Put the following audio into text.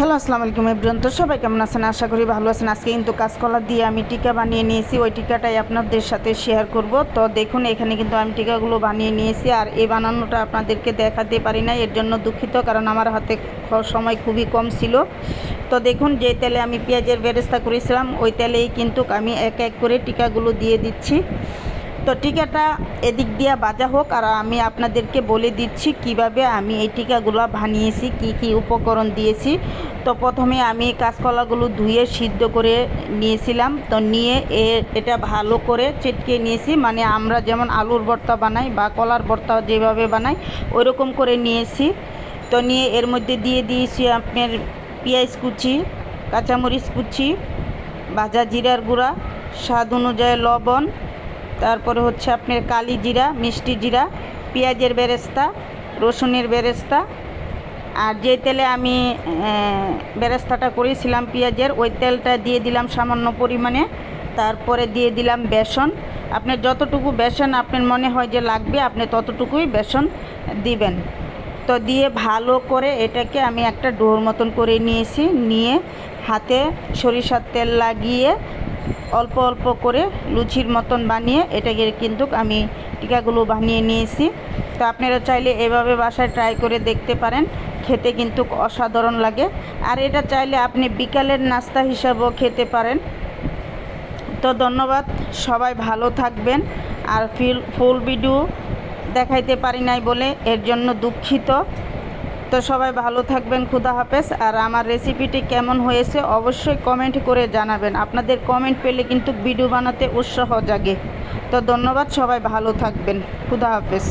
Hello, আসসালামু আলাইকুম everyone. তো সবাই কেমন আছেন? আশা করি ভালো আছেন। আজকে কিন্তু কাঁচকলা দিয়ে আমি টিকা বানিয়ে নিয়েছি। ওই টিকাটাই আপনাদের সাথে শেয়ার করব। তো দেখুন, এখানে কিন্তু আমি টিকাগুলো বানিয়ে নিয়েছি। আর এই বানানোটা আপনাদেরকে দেখাতে পারি না এর জন্য দুঃখিত, কারণ আমার হাতে সময় খুবই কম ছিল। তো দেখুন, যে তেলে আমি পেঁয়াজের ব্যবস্থা করেছিলাম, ওই তেলেই কিন্তু আমি এক এক করে টিকাগুলো দিয়ে দিচ্ছি। তো টিকাটা এদিক দিয়ে বাজা হোক, আর আমি আপনাদেরকে বলে দিচ্ছি কীভাবে আমি এই টিকাগুলো বানিয়েছি, কি কি উপকরণ দিয়েছি। তো প্রথমে আমি কাঁচকলাগুলো ধুয়ে সিদ্ধ করে নিয়েছিলাম। তো নিয়ে এ, এটা ভালো করে চেটকে নিয়েছি। মানে আমরা যেমন আলুর ভর্তা বানাই বা কলার ভর্তা যেভাবে বানাই, ওইরকম করে নিয়েছি। তো নিয়ে এর মধ্যে দিয়ে দিয়েছি আপনার পেঁয়াজ কুচি, কাঁচামরিচ কুচি ভাজা জিরার গুঁড়া, স্বাদ অনুযায়ী লবণ তারপরে হচ্ছে আপনার কালি জিরা, মিষ্টি জিরা, পেঁয়াজের বেরেস্তা, রসুনের বেরেস্তা। আর যে তেলে আমি বেরেস্তাটা করেছিলাম পেঁয়াজের, ওই তেলটা দিয়ে দিলাম সামান্য পরিমাণে। তারপরে দিয়ে দিলাম বেসন। আপনার যতটুকু বেসন আপনার মনে হয় যে লাগবে, আপনি ততটুকুই বেসন দিবেন। তো দিয়ে ভালো করে এটাকে আমি একটা ডোর মতন করে নিয়েছি। নিয়ে হাতে সরিষার তেল লাগিয়ে অল্প অল্প করে লুচির মতন বানিয়ে এটাকে কিন্তু আমি টিকাগুলো বানিয়ে নিয়েছি। তো আপনারা চাইলে এভাবে বাসায় ট্রাই করে দেখতে পারেন, খেতে কিন্তু অসাধারণ লাগে। আর এটা চাইলে আপনি বিকালের নাস্তা হিসাবেও খেতে পারেন। তো ধন্যবাদ, সবাই ভালো থাকবেন। আর ফিল ফুল ভিডিও দেখাইতে পারি নাই বলে এর জন্য দুঃখিত। তো সবাই ভালো থাকবেন, খুদা হাফেজ। আর আমার রেসিপিটি কেমন হয়েছে অবশ্যই কমেন্ট করে জানাবেন। আপনাদের কমেন্ট পেলে কিন্তু ভিডিও বানাতে উৎসাহ জাগে। তো ধন্যবাদ, সবাই ভালো থাকবেন। খুদা হাফেজ।